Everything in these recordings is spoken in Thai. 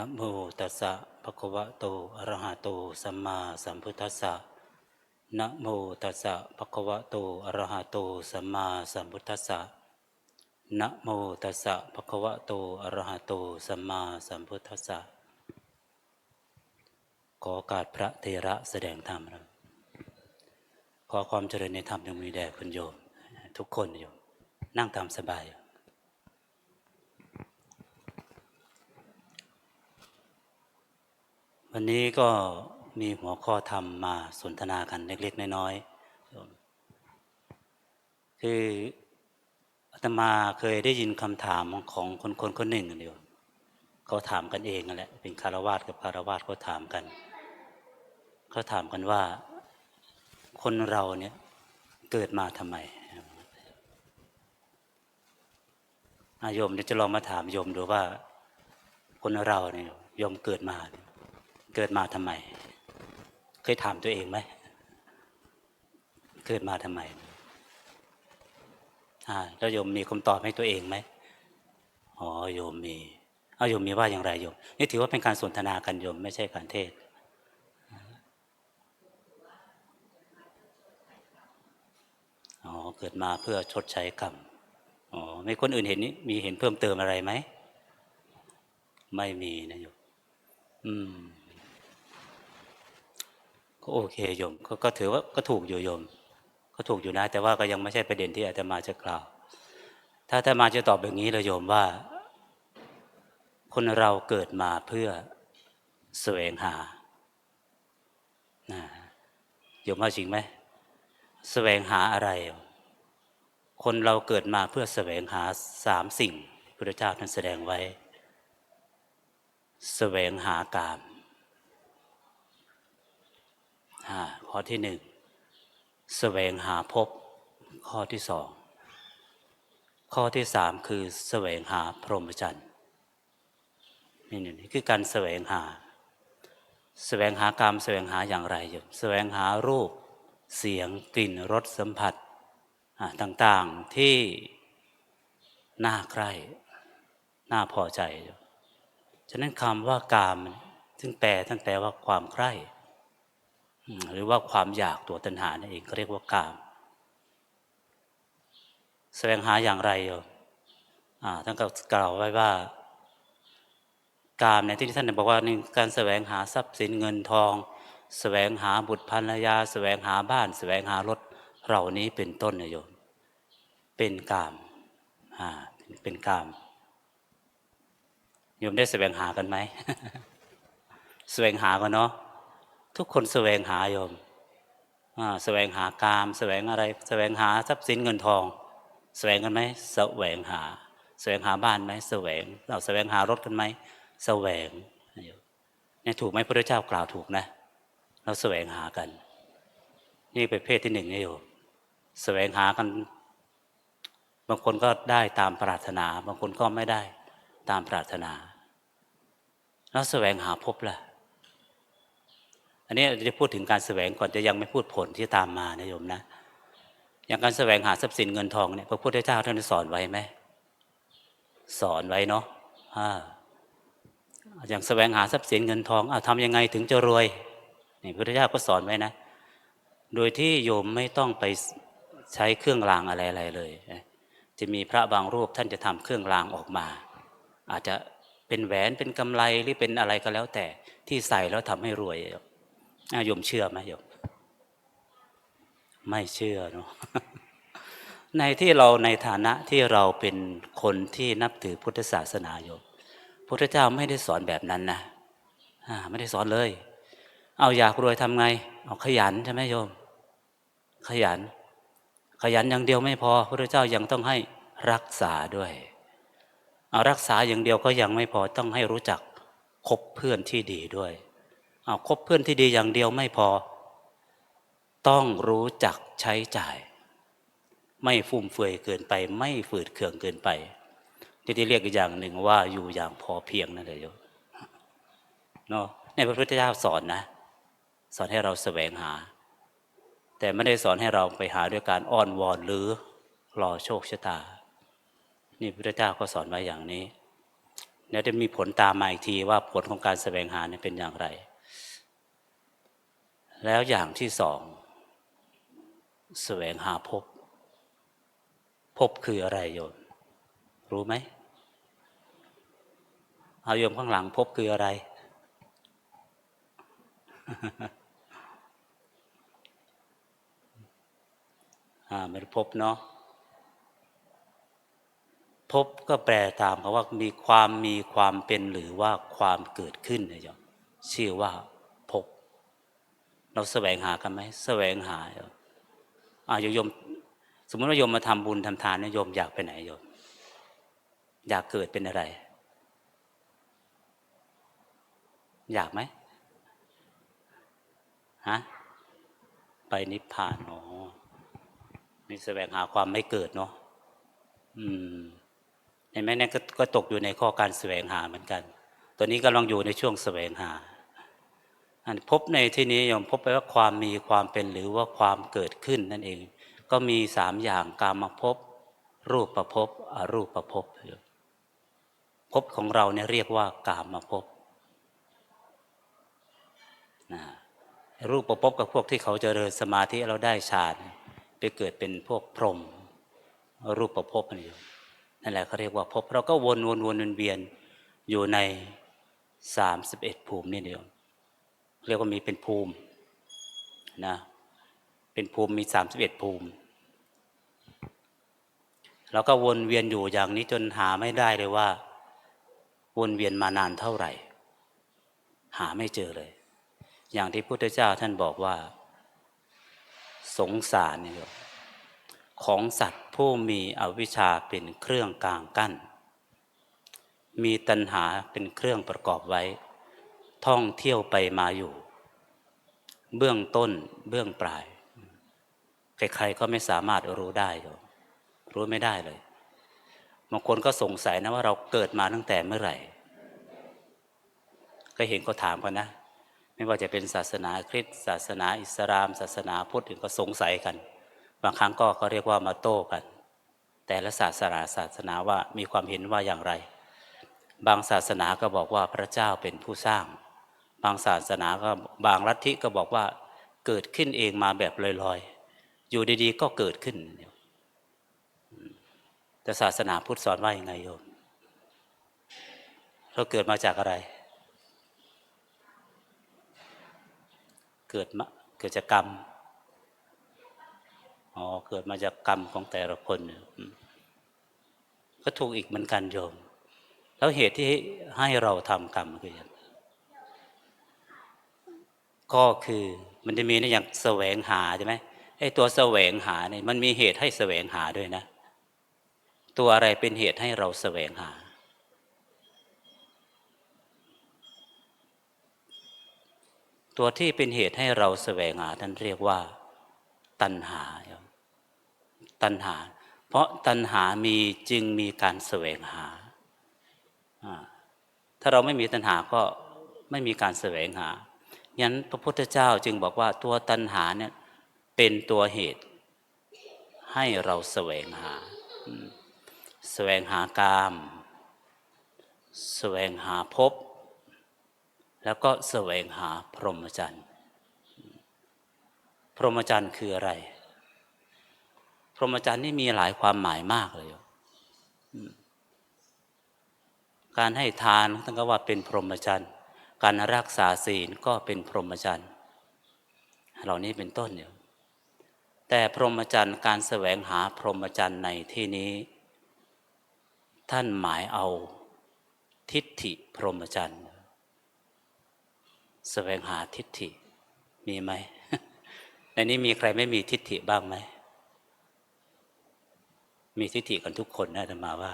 นะโมตัสสะภะคะวะโตอะระหะโตสัมมาสัมพุทธัสสะนะโมตัสสะภะคะวะโตอะระหะโตสัมมาสัมพุทธัสสะนะโมตัสสะภะคะวะโตอะระหะโตสัมมาสัมพุทธัสสะขอกาสพระเทระแสดงธรรมครับขอความเจริญในธรรมยังมีแด่คุณโยม ทุกคนโยม นั่งตามสบาย วันนี้ก็มีหัวข้อธรรมมาสนทนากันเล็ก ๆ น้อยๆคืออาตมาเคยได้ยินคำถามของคนคนคนหนึ่งเดียวเขาถามกันเองนั่นแหละเป็นคารวาสกับคารวาสเขาถามกันเขาถามกันว่า คนเราเนี่ยเกิดมาทำไมอาโยมเดี๋ยวจะลองมาถามโยมดูว่า คนเราเนี่ยโยมเกิดมาเเกิดมาทำไม เคยถามตัวเองไหม เกิดมาทำไมอ่าแล้วโยมมีคำตอบให้ตัวเองไหมอ๋อโยมมีเอาโยมมีว่าอย่างไรโยมนี่ถือว่าเป็นการสนทนากันโยมไม่ใช่การเทศอ๋อเกิดมาเพื่อชดใช้กรรมอ๋อไม่คนอื่นเห็นนี้มีเห็นเพิ่มเติมอะไรไหม ไม่มีนะโยมอืม ก็โอเคโยมก็ก็ถือว่าก็ถูกอยู่โยม ก็ถูกอยู่นะ แต่ว่าก็ยังไม่ใช่ประเด็นที่อาตมาจะกล่าว ถ้าอาตมาจะตอบแบบนี้เลยโยมว่า คนเราเกิดมาเพื่อแสวงหานะโยมว่าจริงไหมแสวงหาอะไร คนเราเกิดมาเพื่อแสวงหาสามสิ่งพระเจ้าท่านแสดงไว้ แสวงหากาม ข้อที่หนึ่งแสวงหาภพข้อที่สองข้อที่สามคือแสวงหาพรหมจรรย์นี่นี่คือการแสวงหา แสวงหากามแสวงหาอย่างไรอยู่แสวงหารูปเสียงกลิ่นรสสัมผัสต่างๆที่น่าใคร่น่าพอใจ ฉะนั้นคำว่ากามซึ่งแปลท่านแปลว่าความใคร่ หรือว่าความอยากตัวตัณหานั่นเองก็เรียกว่ากาม แสวงหาอย่างไรท่านก็กล่าวไว้ว่ากามในที่ท่านบอกว่านี่การแสวงหาทรัพย์สินเงินทอง แสวงหาบุตรภรรยา แสวงหาบ้าน แสวงหารถเหล่านี้เป็นต้นนโยมเป็นกามอ่าเป็นกามโยมได้แสวงหากันไหมแสวงหากันเนาะ ทุกคนแสวงหาโยมแสวงหากาม แสวงอะไร แสวงหาทรัพย์สินเงินทอง แสวงกันไหมแสวงหา แสวงหาบ้านไหมแสวง เราแสวงหารถกันไหมแสวงเนี่ยถูกไหมพระเจ้ากล่าวถูกนะ เราแสวงหากัน นี่เป็นเพศที่หนึ่งนี่อยู่แสวงหากัน บางคนก็ได้ตามปรารถนา บางคนก็ไม่ได้ตามปรารถนา แล้วแสวงหาพบล่ะ อันนี้จะพูดถึงการแสวงก่อนจะยังไม่พูดผลที่ตามมานะโยมนะอย่างการแสวงหาทรัพย์สินเงินทองเนี่ยพระพุทธเจ้าท่านสอนไว้ไหมสอนไว้เนาะอย่างแสวงหาทรัพย์สินเงินทองอทำยังไงถึงจะรวยนี่พระพุทธเจ้าก็สอนไว้นะ โดยที่โยมไม่ต้องไปใช้เครื่องรางอะไรๆเลย จะมีพระบางรูปท่านจะทำเครื่องรางออกมา อาจจะเป็นแหวนเป็นกำไลหรือเป็นอะไรก็แล้วแต่ที่ใส่แล้วทำให้รวย โยมเชื่อไหมโยม ไม่เชื่อเนาะในที่เราในฐานะที่เราเป็นคนที่นับถือพุทธศาสนาโยมพุทธเจ้าไม่ได้สอนแบบนั้นนะไม่ได้สอนเลย เอาอยากรวยทำไง เอาขยันใช่ไหมโยม ขยัน ขยันอย่างเดียวไม่พอพระเจ้ายังต้องให้รักษาด้วย เอารักษาอย่างเดียวก็ยังไม่พอต้องให้รู้จักคบเพื่อนที่ดีด้วย เอาคบเพื่อนที่ดีอย่างเดียวไม่พอ ต้องรู้จักใช้จ่าย ไม่ฟุ่มเฟือยเกินไป ไม่ฝืดเคืองเกินไป ที่เรียกอีกอย่างหนึ่งว่าอยู่อย่างพอเพียงนั่นเลยโยมเนาะในพระพุทธเจ้าสอนนะ สอนให้เราแสวงหา แต่ไม่ได้สอนให้เราไปหาด้วยการอ้อนวอนหรือรอโชคชะตา นี่พระพุทธเจ้าก็สอนไว้อย่างนี้เดี๋ยวจะมีผลตามมาอีกทีว่าผลของการแสวงหาเนี่ยเป็นอย่างไร แล้วอย่างที่สองแสวงหาพบ พบคืออะไรโยมรู้ไหมเอาโยมข้างหลังพบคืออะไร อ่าไม่ได้พบเนาะพบก็แปลตามคำว่ามีความมีความเป็นหรือว่าความเกิดขึ้นนะโยมชื่อว่า เราแสวงหากันไหมแสวงหาโยมอ่าโยม สมมติว่าโยมมาทำบุญทำทานเนี่ยโยมอยากไปไหนโยม อยากเกิดเป็นอะไร อยากไหมฮะไปนิพพานอ๋อนี่แสวงหาความไม่เกิดเนาะอืมเห็นไหมเนี่ยกก็ตกอยู่ในข้อการแสวงหาเหมือนกัน ตัวนี้กำลังอยู่ในช่วงแสวงหา อันพบในที่นี้ยอมพบไปว่าความมีความเป็นหรือว่าความเกิดขึ้นนั่นเอง ก็มีสามอย่างการมภพบรูปประพบอรูปประพบภพของเราเนี่ยเรียกว่ากามภพนะรูปประพบกับพวกที่เขาเจริญสมาธิเราได้ฌานไปเกิดเป็นพวกพรหมรูปประพบนี่อยู่นั่นแหละเขาเรียกว่าภพเราก็วนวนวนวนเวียนอยู่ในสามสิบเอ็ดภูมินี่เดียว เรียกว่ามีเป็นภูมินะเป็นภูมิมีสามสิบเอ็ดภูมิเราก็วนเวียนอยู่อย่างนี้จนหาไม่ได้เลยว่า วนเวียนมานานเท่าไหร่ หาไม่เจอเลย อย่างที่พุทธเจ้าท่านบอกว่า สงสารนี่ยของสัตว์ผู้มีอวิชชาเป็นเครื่องกลางกั้น มีตัณหาเป็นเครื่องประกอบไว้ ท่องเที่ยวไปมาอยู่ เบื้องต้นเบื้องปลาย ใครๆก็ไม่สามารถรู้ได้หรอรู้ไม่ได้เลยบางคนก็สงสัยนะว่าเราเกิดมาตั้งแต่เมื่อไหร่ ก็เห็นก็ถามกันนะ ไม่ว่าจะเป็นศาสนาคริสต์ศาสนาอิสลาม ศาสนาพุทธก็สงสัยกัน บางครั้งก็เขาเรียกว่ามาโต้กัน แต่ละศาสนาศาสนาว่ามีความเห็นว่าอย่างไร บางศาสนาก็บอกว่าพระเจ้าเป็นผู้สร้าง บางศาสนาก็บางลัทธิก็บอกว่าเกิดขึ้นเองมาแบบลอยๆ อยู่ดีๆ ก็เกิดขึ้น แต่ศาสนาพุทธสอนว่าอย่างไงโยมเราเกิดมาจากอะไร เกิดมาเกิดจากกรรม อ๋อ เกิดมาจากกรรมของแต่ละคนเนี่ยก็ถูกอีกเหมือนกันโยม แล้วเหตุที่ให้เราทำกรรมคืออย่าง ก็คือมันจะมีในอย่างแสวงหาใช่ไหมไอ้ตัวแสวงหาเนี่ยมันมีเหตุให้แสวงหาด้วยนะ ตัวอะไรเป็นเหตุให้เราแสวงหา ตัวที่เป็นเหตุให้เราแสวงหาท่านเรียกว่า ตัณหา ตัณหา เพราะตัณหามีจึงมีการแสวงหา ถ้าเราไม่มีตัณหาก็ไม่มีการแสวงหา งั้นพระพุทธเจ้าจึงบอกว่าตัวตัณหาเนี่ยเป็นตัวเหตุ ให้เราแสวงหา แสวงหากาม แสวงหาภพ แล้วก็แสวงหาพรหมจรรย์ พรหมจรรย์คืออะไร พรหมจรรย์นี่มีหลายความหมายมากเลย การให้ทานท่านก็ว่าเป็นพรหมจรรย์ การรักษาศีลก็เป็นพรหมจรรย์เหล่านี้เป็นต้นอยู่แต่พรหมจรรย์การแสวงหาพรหมจรรย์ในที่นี้ ท่านหมายเอาทิฏฐิพรหมจรรย์แสวงหาทิฏฐิมีไหมในนี้มีใครไม่มีทิฏฐิบ้างไหมมีทิฏฐิกันทุกคนนะธรรมาว่า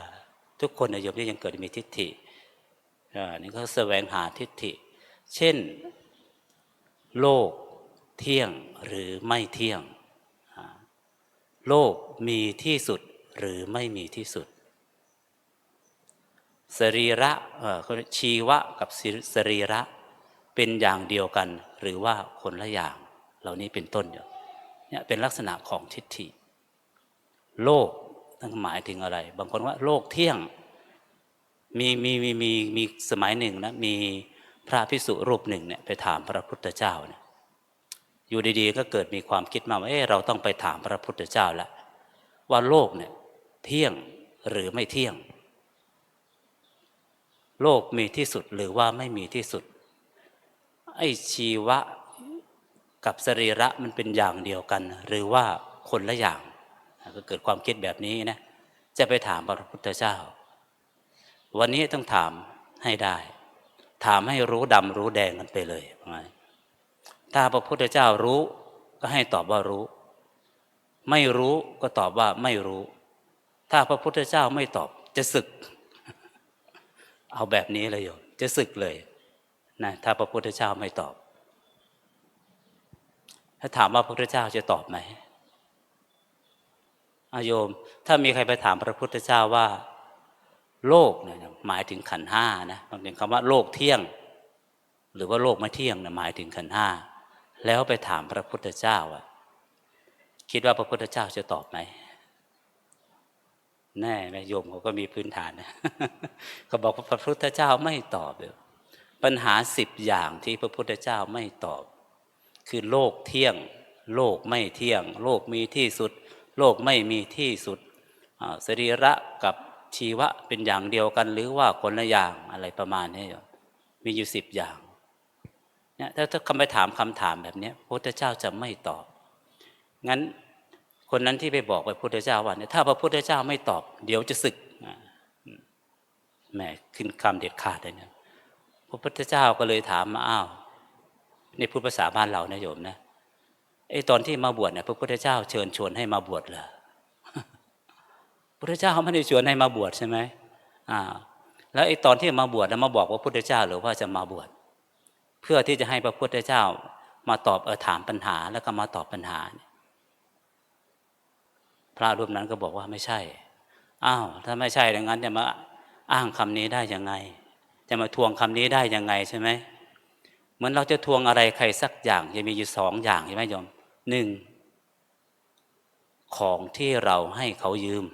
ทุกคนในยมที่ยังเกิดมีทิฏฐิ นี่ก็แสวงหาทิฏฐิ เช่น โลกเที่ยงหรือไม่เที่ยง โลกมีที่สุดหรือไม่มีที่สุด สรีระชีวะกับสรีระเป็นอย่างเดียวกันหรือว่าคนละอย่าง เหล่านี้เป็นต้นเนี่ยเป็นลักษณะของทิฏฐิ โลกตั้งหมายถึงอะไร บางคนว่าโลกเที่ยง มีมีมีมีมีสมัยหนึ่งนะมีพระพิสุรูปหนึ่งเนี่ยไปถามพระพุทธเจ้าเนี่ยอยู่ดีๆก็เกิดมีความคิดมาว่าเออเราต้องไปถามพระพุทธเจ้าแล้วว่าโลกเนี่ยเที่ยงหรือไม่เที่ยง โลกมีที่สุดหรือว่าไม่มีที่สุด ไอ้ชีวะกับสรีระมันเป็นอย่างเดียวกัน หรือว่าคนละอย่าง ก็เกิดความคิดแบบนี้นะจะไปถามพระพุทธเจ้า วันนี้ต้องถามให้ได้ ถามให้รู้ดำรู้แดงกันไปเลยประมถ้าพระพุทธเจ้ารู้ก็ให้ตอบว่ารู้ ไม่รู้ก็ตอบว่าไม่รู้ ถ้าพระพุทธเจ้าไม่ตอบจะศึก เอาแบบนี้เลยโยมจะศึกเลยนะถ้าพระพุทธเจ้าไม่ตอบ ถ้าถามว่าพระพุทธเจ้าจะตอบไหมอโยม ถ้ามีใครไปถามพระพุทธเจ้าว่า โลกเนี่ยหมายถึงขันห้านะบางทีคำว่าโลกเที่ยง หรือว่าโลกไม่เที่ยงเนี่ยหมายถึงขันห้าแล้วไปถามพระพุทธเจ้าอะคิดว่าพระพุทธเจ้าจะตอบไหมแน่ไหมโยมเขาก็มีพื้นฐานนะเขาบอกพระพุทธเจ้าไม่ตอบเลยปัญหาสิบอย่างที่พระพุทธเจ้าไม่ตอบ คือโลกเที่ยง โลกไม่เที่ยง โลกมีที่สุด โลกไม่มีที่สุดสรีระกับ ชีวะเป็นอย่างเดียวกันหรือว่าคนละอย่างอะไรประมาณนี้มีอยู่สิบอย่างเนี่ยถ้าถ้าคำไปถามคำถามแบบนี้พระพุทธเจ้าจะไม่ตอบ งั้นคนนั้นที่ไปบอกไปพุทธเจ้าว่าเนี่ยถ้าพระพุทธเจ้าไม่ตอบ เดี๋ยวจะศึกแหมขึ้นคำเด็ดขาดเลยเนี่ยพระพุทธเจ้าก็เลยถามมาอ้าวในพุทธภาษาบ้านเรานะโยมนะไอ้ตอนที่มาบวชเนี่ยพระพุทธเจ้าเชิญชวนให้มาบวชเหรอ พระพุทธเจ้าไม่ได้ชวนให้มาบวชใช่ไหมอ่า แล้วไอ้ตอนที่มาบวชแล้วมาบอกว่าพุทธเจ้าหรือว่าจะมาบวชเพื่อที่จะให้พระพุทธเจ้ามาตอบเออถามปัญหาแล้วก็มาตอบปัญหา พระรูปนั้นก็บอกว่าไม่ใช่ อ้าวถ้าไม่ใช่ดังนั้นจะมาอ้างคำนี้ได้ยังไง จะมาทวงคำนี้ได้ยังไงใช่ไหมเหมือนเราจะทวงอะไรใครสักอย่างจะมีอยู่สองอย่างใช่ไหมโยมหนึ่งของที่เราให้เขายืม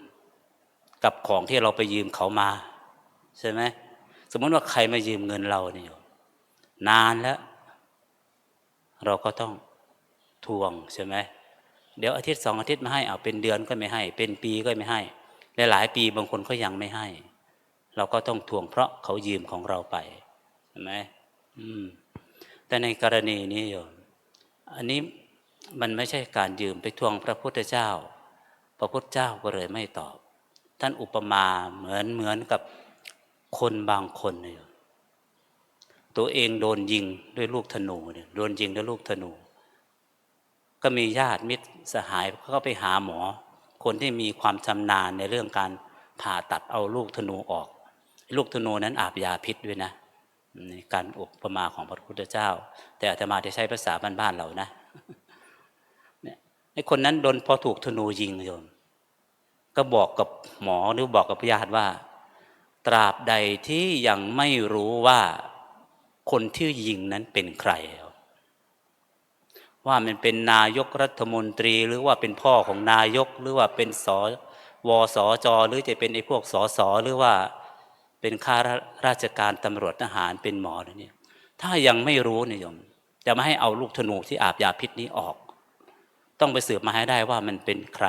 กับของที่เราไปยืมเขามา ใช่ไหมสมมติว่าใครมายืมเงินเราเนี่ยนานแล้ว เราก็ต้องทวงใช่ไหมเดี๋ยวอาทิตย์สองอาทิตย์ไมาให้เอาเป็นเดือนก็ไม่ให้ เป็นปีก็ไม่ให้หลายๆปีบางคนก็ยังไม่ให้ เราก็ต้องทวงเพราะเขายืมของเราไปใช่ไหมอืม แต่ในกรณีนี้โยมอันนี้มันไม่ใช่การยืมไปทวงพระพุทธเจ้า พระพุทธเจ้าก็เลยไม่ตอบ ท่านอุปมาเหมือนเหมือนกับคนบางคนเนี่ยตัวเองโดนยิงด้วยลูกธนูเนี่ยโดนยิงด้วยลูกธนู ก็มีญาติมิตรสหายเขาก็ไปหาหมอ คนที่มีความชำนาญในเรื่องการผ่าตัดเอาลูกธนูออก ลูกธนูนั้นอาบยาพิษด้วยนะในการอุปมาของพระพุทธเจ้า แต่อาตมาจะใช้ภาษาบ้านๆเรานะเนี่ยไอ้คนนั้นโดนพอถูกธนูยิงโยม ก็บอกกับหมอหรือบอกกับญาติว่า ตราบใดที่ยังไม่รู้ว่าคนที่ยิงนั้นเป็นใคร ว่ามันเป็นนายกรัฐมนตรีหรือว่าเป็นพ่อของนายกหรือว่าเป็นสวสจหรือจะเป็นไอ้พวกสสหรือว่าเป็นข้าราชการตำรวจทหารเป็นหมอเนี่ยถ้ายังไม่รู้เนี่ยโยมจะไม่ให้เอาลูกธนูที่อาบยาพิษนี้ออก ต้องไปสืบมาให้ได้ว่ามันเป็นใคร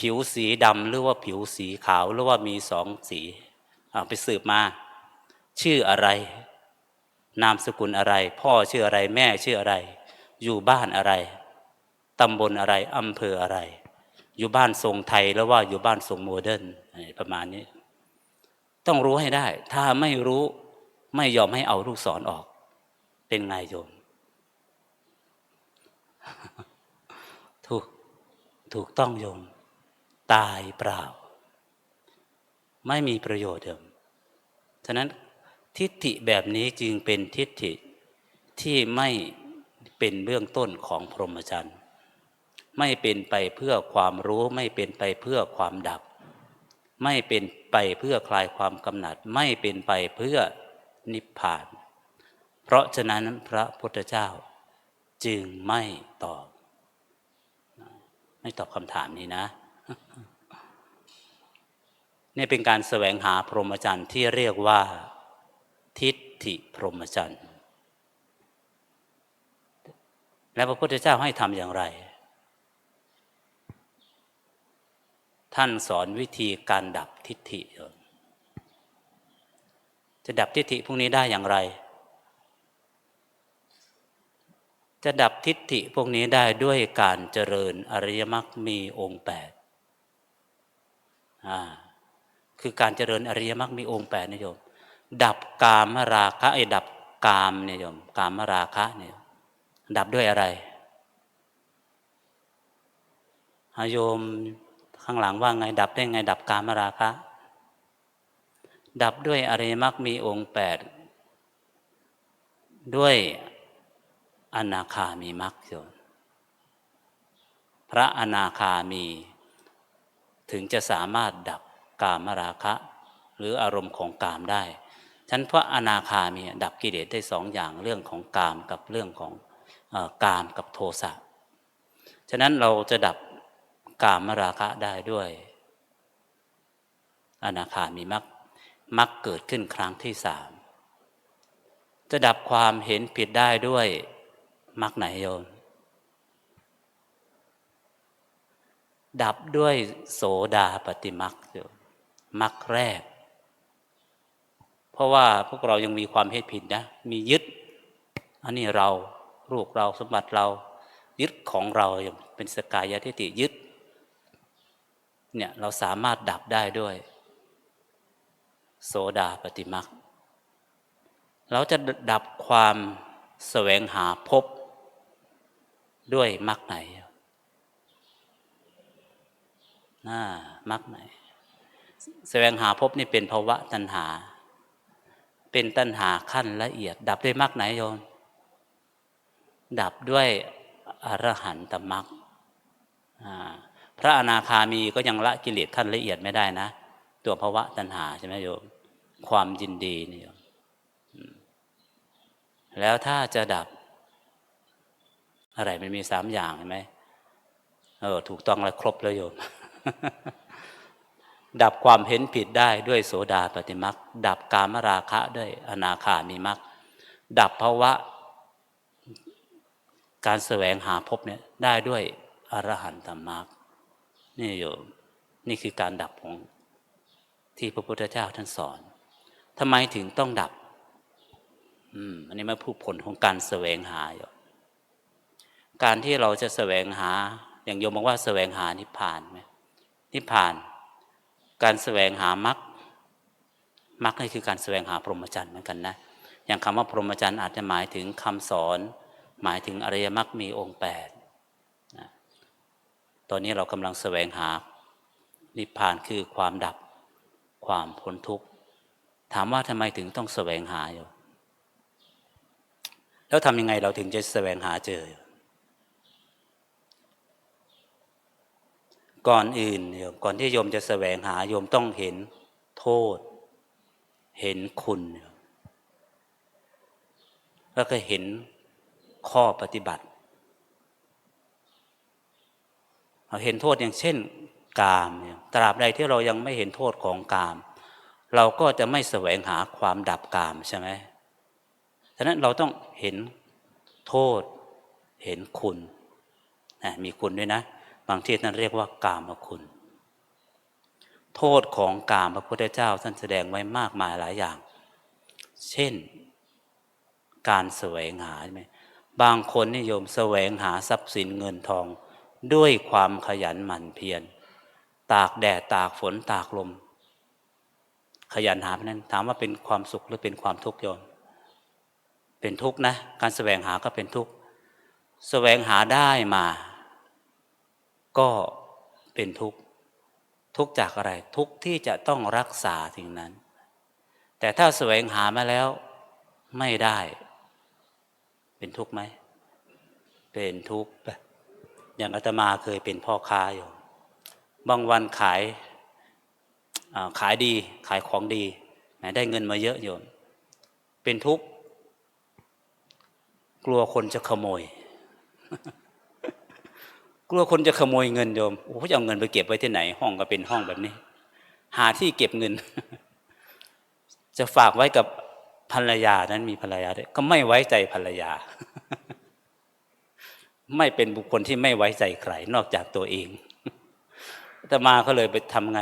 ผิวสีดำหรือว่าผิวสีขาวหรือว่ามีสองสีไปสืบมา ชื่ออะไร นามสกุลอะไร พ่อชื่ออะไรแม่ชื่ออะไร อยู่บ้านอะไรตำบลอะไรอำเภออะไร อยู่บ้านทรงไทยแล้วว่าอยู่บ้านทรงโมเดิร์นประมาณนี้ ต้องรู้ให้ได้ ถ้าไม่รู้ไม่ยอมให้เอาลูกศรอออกเป็นไงโยมถูกถูกต้องโยม ตายเปล่า ไม่มีประโยชน์โยมฉะนั้นทิฏฐิแบบนี้จึงเป็นทิฏฐิที่ไม่เป็นเบื้องต้นของพรหมจรรย์ไม่เป็นไปเพื่อความรู้ไม่เป็นไปเพื่อความดับ ไม่เป็นไปเพื่อคลายความกำหนัด ไม่เป็นไปเพื่อนิพพาน เพราะฉะนั้นพระพุทธเจ้าจึงไม่ตอบ ไม่ตอบคำถามนี้นะ นี่เป็นการแสวงหาพรหมจรรย์ที่เรียกว่า ทิฏฐิพรหมจรรย์ และพระพุทธเจ้าให้ทำอย่างไร ท่านสอนวิธีการดับทิฏฐิ จะดับทิฏฐิพวกนี้ได้อย่างไร จะดับทิฏฐิพวกนี้ได้ด้วยการเจริญอริยมรรคมีองค์แปด อ่าคือการเจริญอริยมรรคมีองค์แปดนะโยม ดับกามราคะไอ้ดับกามเนี่ยโยมกามราคะเนี่ยดับด้วยอะไรอาโยมข้างหลังว่าไง ดับได้ไง ดับกามราคะ ดับด้วยอริยมรรคมีองค์แปดด้วยอนาคามีมรรคโยมพระอนาคามี ถึงจะสามารถดับกามราคะ หรืออารมณ์ของกามได้ฉันพระอนาคามีดับกิเลสได้สองอย่างเรื่องของกามกับเรื่องของอกามกับโทสะฉะนั้นเราจะดับกามราคะได้ด้วย อนาคามีมรรคมรรคเกิดขึ้นครั้งที่สามจะดับความเห็นผิดได้ด้วยมรรคไหนโยม ดับด้วยโสดาปฏิมรรคโยมมรรคแรก เพราะว่าพวกเรายังมีความเห็นผิดนะ มียึด อันนี้เราลูกเราสมบัติเรายึดของเราอย่างเป็นสกายทิฏฐิยึด เนี่ยเราสามารถดับได้ด้วย โสดาปฏิมักเราจะดับความแสวงหาพบด้วยมักไหน น่ามักไหนแสวงหาพบนี่เป็นภาวะตัณหา เป็นตัณหาขั้นละเอียด ดับด้วยมักไหนโยมดับด้วยอรหันตมักพระอนาคามีก็ยังละกิเลสขั้นละเอียดไม่ได้นะ ตัวภาวะตัณหาใช่ไหมโยม ความยินดีนี่โยมแล้วถ้าจะดับ อะไรมันมีสามอย่างเห็นไหมเออถูกต้องแล้วครบแล้วโยม ดับความเห็นผิดได้ด้วยโสดาปฏิมักดับกามราคะด้วยอนาคามีมักดับภาวะ การแสวงหาพบเนี่ยได้ด้วยอรหันตมรรคนี่โยมนี่คือการดับของที่พระพุทธเจ้าท่านสอนทำไมถึงต้องดับ อืม อันนี้มาพูดผลของการแสวงหาอยู่การที่เราจะแสวงหา อย่างโยมบอกว่าแสวงหานิพพานไหม นิพพาน การแสวงหามรรคมรรคนี่คือการแสวงหาพรหมจรรย์เหมือนกันนะอย่างคำว่าพรหมจรรย์อาจจะหมายถึงคำสอน หมายถึงอริยมรรคมีองค์แปดนะตอนนี้เรากำลังแสวงหานิพพานคือความดับความพ้นทุกข์ ถามว่าทำไมถึงต้องแสวงหาอยู่ แล้วทำยังไงเราถึงจะแสวงหาเจอ ก่อนอื่นโยมก่อนที่โยมจะแสวงหาโยมต้องเห็นโทษ เห็นคุณ แล้วก็เห็นข้อปฏิบัติเราเห็นโทษอย่างเช่น กามเนี่ยตราบใดที่เรายังไม่เห็นโทษของกาม เราก็จะไม่แสวงหาความดับกามใช่ไหมฉะนั้นเราต้องเห็นโทษ เห็นคุณ มีคุณด้วยนะางที่ท่านเรียกว่ากามคุณ โทษของกามพระพุทธเจ้าท่านแสดงไว้มากมายหลายอย่าง เช่น การแสวงหาใช่ไหมบางคนนิยมแสวงหาทรัพย์สินเงินทองด้วยความขยันหมั่นเพียร ตากแดดตากฝนตากลม ขยันหาเพราะนั้นถามว่าเป็นความสุขหรือเป็นความทุกข์โยมเป็นทุกข์นะ การแสวงหาก็เป็นทุกข์แสวงหาได้มา ก็เป็นทุกข์ทุกข์จากอะไร ทุกข์ที่จะต้องรักษาสิ่งนั้น แต่ถ้าแสวงหามาแล้วไม่ได้ เป็นทุกข์ไหม เป็นทุกข์อย่างอาตมาเคยเป็นพ่อค้าอยู่ บางวันขายขายดีขายของดีได้เงินมาเยอะโยมเป็นทุกข์ กลัวคนจะขโมย กลัวคนจะขโมยเงินโยมโอ้จะเอาเงินไปเก็บไว้ที่ไหน ห้องก็เป็นห้องแบบนี้ หาที่เก็บเงิน จะฝากไว้กับภรรยานั้นมีภรรยาด้วยก็ไม่ไว้ใจภรรยา ไม่เป็นบุคคลที่ไม่ไว้ใจใครนอกจากตัวเองแต่มาก็เลยไปทำไง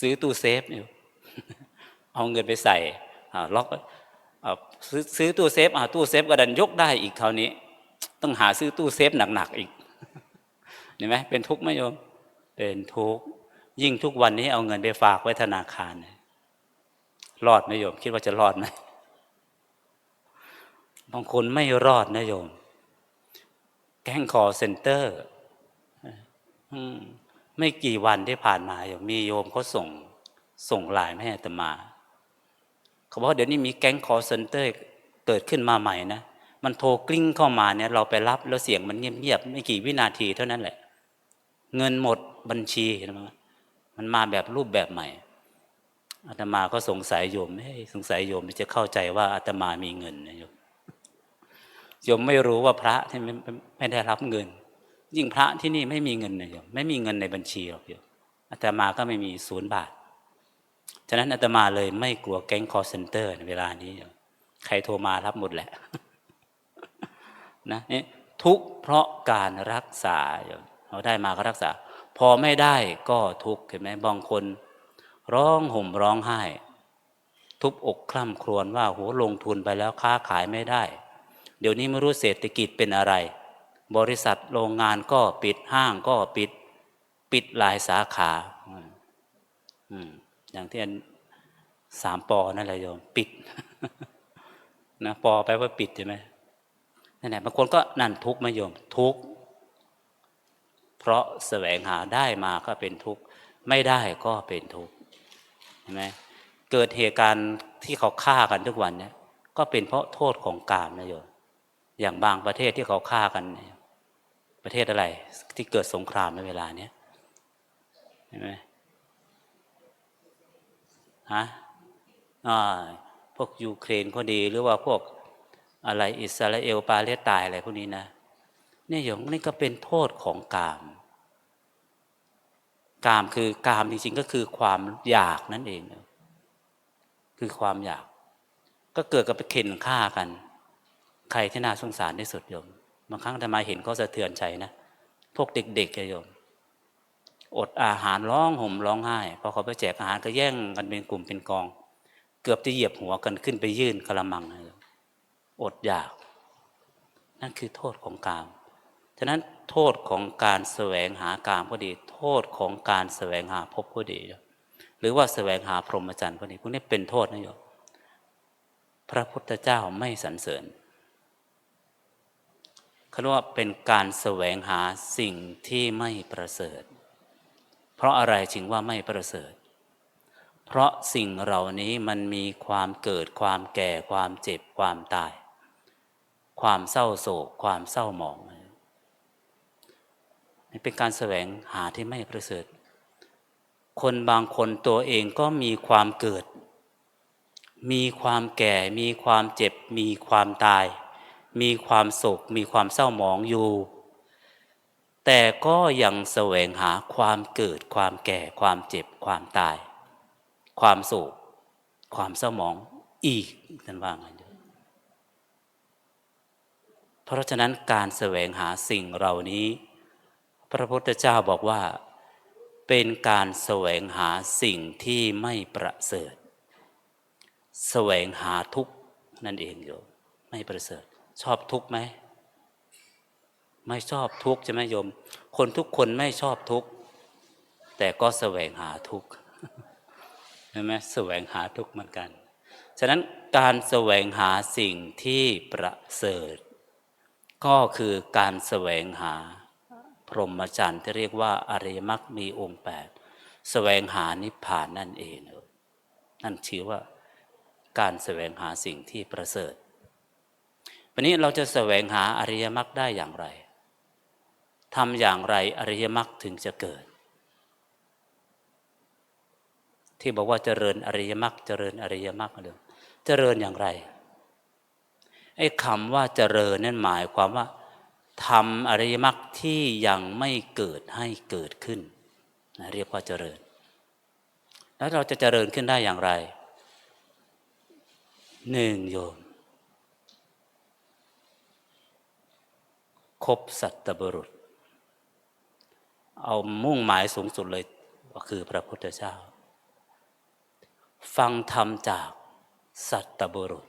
ซื้อตู้เซฟอยู่เอาเงินไปใส่ล็อกอซื้อซื้อตู้เซฟตู้เซฟก็ดันยกได้อีกคราวนี้ ต้องหาซื้อตู้เซฟหนักๆอีก เห็นไหมเป็นทุกข์ไหมโยม เป็นทุกข์ยิ่งทุกวันนี้เอาเงินไปฝากไว้ธนาคารรอดไหมโยม คิดว่าจะรอดไหมบางคนไม่รอดนะโยม แก๊งคอเซ็นเตอร์ไม่กี่วันที่ผ่านมาโยมมีโยมเขาส่งส่งไลน์มาให้อาตมา เขาบอกว่าเดี๋ยวนี้มีแก๊งคอเซ็นเตอร์เกิดขึ้นมาใหม่นะ มันโทรกลิ้งเข้ามาเนี่ย เราไปรับแล้วเสียงมันเงียบๆไม่กี่วินาทีเท่านั้นแหละ เงินหมดบัญชีเห็นไหมมันมาแบบรูปแบบใหม่อาตมาก็สงสัยโยมเฮ้ยสงสัยโยมจะเข้าใจว่าอาตมามีเงินนะโยมโยมไม่รู้ว่าพระที่ไม่ได้รับเงิน ยิ่งพระที่นี่ไม่มีเงินนะโยมไม่มีเงินในบัญชีหรอกโยมอาตมาก็ไม่มีศูนย์บาท ฉะนั้นอาตมาเลยไม่กลัวแก๊งคอร์เซนเตอร์ในเวลานี้โยมใครโทรมารับหมดแหละนะนี่ทุกเพราะการรักษาโยม เราได้มาก็รักษา พอไม่ได้ก็ทุกข์เห็นไหมบางคน ร้องห่มร้องไห้ ทุบอกคล่ำครวญว่าโหลงทุนไปแล้วค้าขายไม่ได้ เดี๋ยวนี้ไม่รู้เศรษฐกิจเป็นอะไร บริษัทโรงงานก็ปิดห้างก็ปิดปิดหลายสาขาอย่างที่สามปอนั่นแหละโยมปิดนะปอแปลว่าปิดใช่ไหมนั่นแหละบางคนก็นั่นทุกข์ไหมโยมทุกข์ เพราะแสวงหาได้มาก็เป็นทุกข์ ไม่ได้ก็เป็นทุกข์เห็นไหมเกิดเหตุการณ์ที่เขาฆ่ากันทุกวันเนี่ยก็เป็นเพราะโทษของกามนะโยมอย่างบางประเทศที่เขาฆ่ากัน ประเทศอะไร ที่เกิดสงครามในเวลาเนี้ยเห็นไหมฮะอ่าพวกยูเครนก็ดีหรือว่าพวกอะไรอิสราเอลปาเลสไตน์อะไรพวกนี้นะเนี่ยโยมนี่ก็เป็นโทษของกาม กามคือกามจริงๆก็คือความอยากนั่นเอง คือความอยาก ก็เกิดกับไปเข็นฆ่ากัน ใครที่น่าสงสารที่สุดโยมบางครั้งแต่มาเห็นก็สะเทือนใจนะพวกเด็กๆโยมอดอาหารร้องห่มร้องไห้พอเขาไปแจกอาหารก็แย่งกันเป็นกลุ่มเป็นกอง เกือบจะเหยียบหัวกันขึ้นไปยื่นกระมังนะโยมอดอยาก นั่นคือโทษของกาม ฉะนั้น โทษของการแสวงหากามก็ดี โทษของการแสวงหาภพก็ดี หรือว่าแสวงหาพรหมจรรย์ก็ดีพวกนี้เป็นโทษนะโยมพระพุทธเจ้าไม่สรรเสริญเขาเรียกว่าเป็นการแสวงหาสิ่งที่ไม่ประเสริฐ เพราะอะไรจึงว่าไม่ประเสริฐ เพราะสิ่งเหล่านี้มันมีความเกิดความแก่ความเจ็บความตาย ความเศร้าโศกความเศร้าหมอง นี่เป็นการแสวงหาที่ไม่ประเสริฐ คนบางคนตัวเองก็มีความเกิด มีความแก่ มีความเจ็บ มีความตาย มีความโศก มีความเศร้าหมองอยู่ แต่ก็ยังแสวงหาความเกิด ความแก่ ความเจ็บ ความตาย ความโศก ความเศร้าหมองอีกท่านว่าไงเพราะฉะนั้นการแสวงหาสิ่งเหล่านี้ พระพุทธเจ้าบอกว่า เป็นการแสวงหาสิ่งที่ไม่ประเสริฐ แสวงหาทุกข์นั่นเองโยมไม่ประเสริฐ ชอบทุกข์ไหมไม่ชอบทุกข์ใช่ไหมโยม คนทุกคนไม่ชอบทุกข์แต่ก็แสวงหาทุกข์ใช่ไหมแสวงหาทุกข์เหมือนกัน ฉะนั้นการแสวงหาสิ่งที่ประเสริฐ ก็คือการแสวงหา พรหมจรรย์ที่เรียกว่าอริยมรรคมีองค์แปดแสวงหานิพพานนั่นเองนั่นชื่อว่าการแสวงหาสิ่งที่ประเสริฐ วันนี้เราจะแสวงหาอริยมรรคได้อย่างไรทำอย่างไรอริยมรรคถึงจะเกิด ที่บอกว่าเจริญอริยมรรคเจริญอริยมรรคเลยเจริญอย่างไรไอ้คำว่าเจริญนั่นหมายความว่า ทำอริยมรรคที่ยังไม่เกิดให้เกิดขึ้นนะเรียกว่าเจริญ แล้วเราจะเจริญขึ้นได้อย่างไรหนึ่งโยมคบสัตบุรุษ เอามุ่งหมายสูงสุดเลยก็คือพระพุทธเจ้า ฟังธรรมจากสัตบุรุษ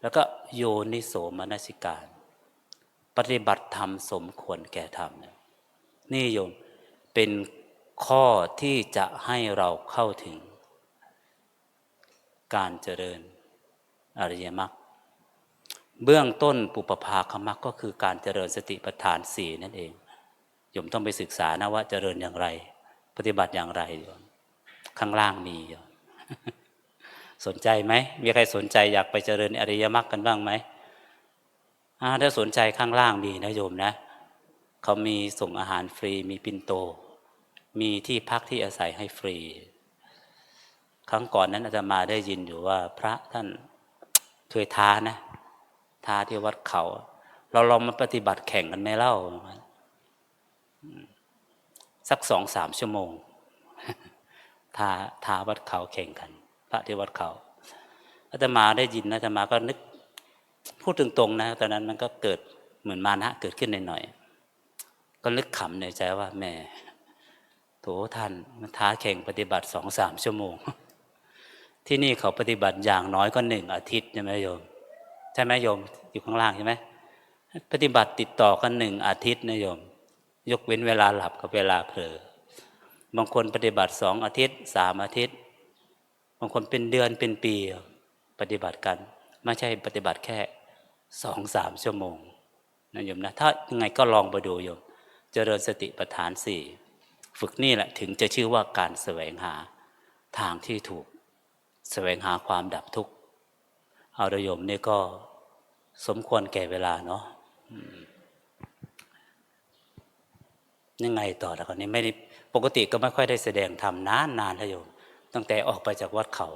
แล้วก็โยนิโสมนสิการ ปฏิบัติธรรมสมควรแก่ธรรมนี่ยนี่โยมเป็นข้อที่จะให้เราเข้าถึง การเจริญอริยมรรคเบื้องต้นปุปภาคมรรคก็คือการเจริญสติปัฏฐานสี่นั่นเองโยมต้องไปศึกษานะว่าเจริญอย่างไร ปฏิบัติอย่างไรโยมข้างล่างมีโยมสนใจไหมมีใครสนใจอยากไปเจริญอริยมรรคกันบ้างไหม ถ้าสนใจข้างล่างมีนะโยมนะเขามีส่งอาหารฟรี มีปินโต มีที่พักที่อาศัยให้ฟรี ครั้งก่อนนั้นอาจารมาได้ยินอยู่ว่าพระท่านเคยท้านะท้าที่วัดเขา เราลองมาปฏิบัติแข่งกันไหมเล่า สักสองสามชั่วโมงท้าท้าวัดเขาแข่งกัน พระที่วัดเขาอาตมาได้ยินนะอาตมาก็นึก พูดตรงๆนะตอนนั้นมันก็เกิดเหมือนมานะเกิดขึ้นหน่อยๆก็นึกขำในใจว่าแม่โถท่านมันท้าแข่งปฏิบัติสองสามชั่วโมง ที่นี่เขาปฏิบัติอย่างน้อยก็หนึ่งอาทิตย์ใช่ไหมโยมใช่ไหมโยมอยู่ข้างล่างใช่ไหมปฏิบัติติดต่อกันหนึ่งอาทิตย์นะโยม ยกเว้นเวลาหลับกับเวลาเผลอบางคนปฏิบัติสองอาทิตย์สามอาทิตย์ บางคนเป็นเดือนเป็นปีปฏิบัติกัน ไม่ใช่ปฏิบัติแค่ สองสามชั่วโมงนะโยมนะถ้ายังไงก็ลองไปดูโยม เจริญสติปัฏฐานสี่ฝึกนี่แหละถึงจะชื่อว่าการแสวงหาทางที่ถูก แสวงหาความดับทุกข์เอาโยมนี่ก็สมควรแก่เวลาเนาะยังไงต่อแล้วคนนี้ไม่ได้ปกติก็ไม่ค่อยได้แสดงธรรมนานนานแล้วโยมตั้งแต่ออกไปจากวัดเขา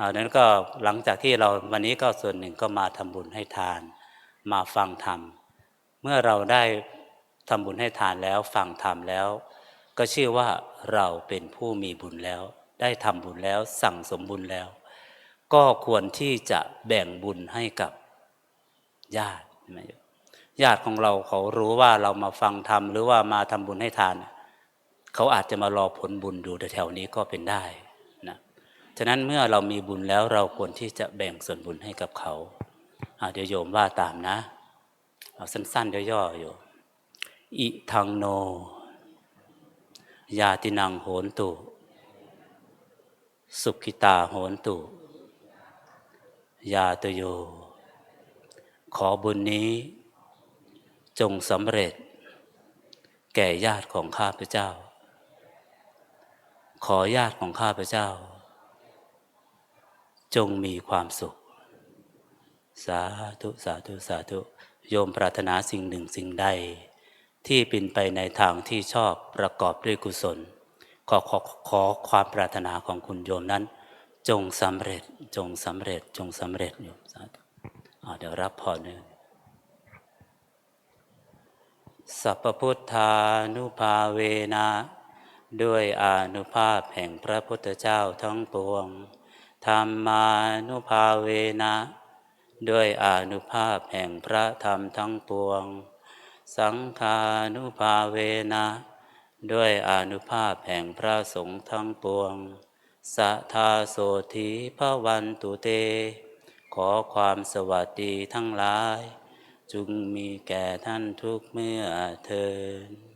อ่านั้นก็หลังจากที่เราวันนี้ก็ส่วนหนึ่งก็มาทำบุญให้ทาน มาฟังธรรม เมื่อเราได้ทำบุญให้ทานแล้วฟังธรรมแล้ว ก็ชื่อว่าเราเป็นผู้มีบุญแล้ว ได้ทำบุญแล้วสั่งสมบุญแล้ว ก็ควรที่จะแบ่งบุญให้กับญาติใช่ไหมญาติของเราเขารู้ว่าเรามาฟังธรรมหรือว่ามาทำบุญให้ทาน เขาอาจจะมารอผลบุญดูแถวนี้ก็เป็นได้ ฉะนั้นเมื่อเรามีบุญแล้วเราควรที่จะแบ่งส่วนบุญให้กับเขาเดี๋ยวโยมว่าตามนะ เอาสั้นๆย่อๆอยู่อิทังโน ยาตินังโหนตุ สุขิตาโหนตุ ยาตโย ขอบุญนี้จงสำเร็จ แก่ญาติของข้าพเจ้า ขอญาติของข้าพเจ้า จงมีความสุข สาธุสาธุสาธุโยมปรารถนาสิ่งหนึ่งสิ่งใด ที่เป็นไปในทางที่ชอบประกอบด้วยกุศล ขอขอขอความปรารถนาของคุณโยมนั้น จงสำเร็จจงสำเร็จจงสำเร็จโยมสาธุเดี๋ยวรับพรเนี่ยสัพพุทธานุภาเวนะ ด้วยอนุภาพแห่งพระพุทธเจ้าทั้งปวง ธรรมานุภาเวนะ ด้วยอานุภาพแห่งพระธรรมทั้งปวง สังฆานุภาเวนะ ด้วยอนุภาพแห่งพระสงฆ์ทั้งปวง สัทธาโสธีพระวันตุเต ขอความสวัสดีทั้งหลาย จุงมีแก่ท่านทุกเมื่อเทิน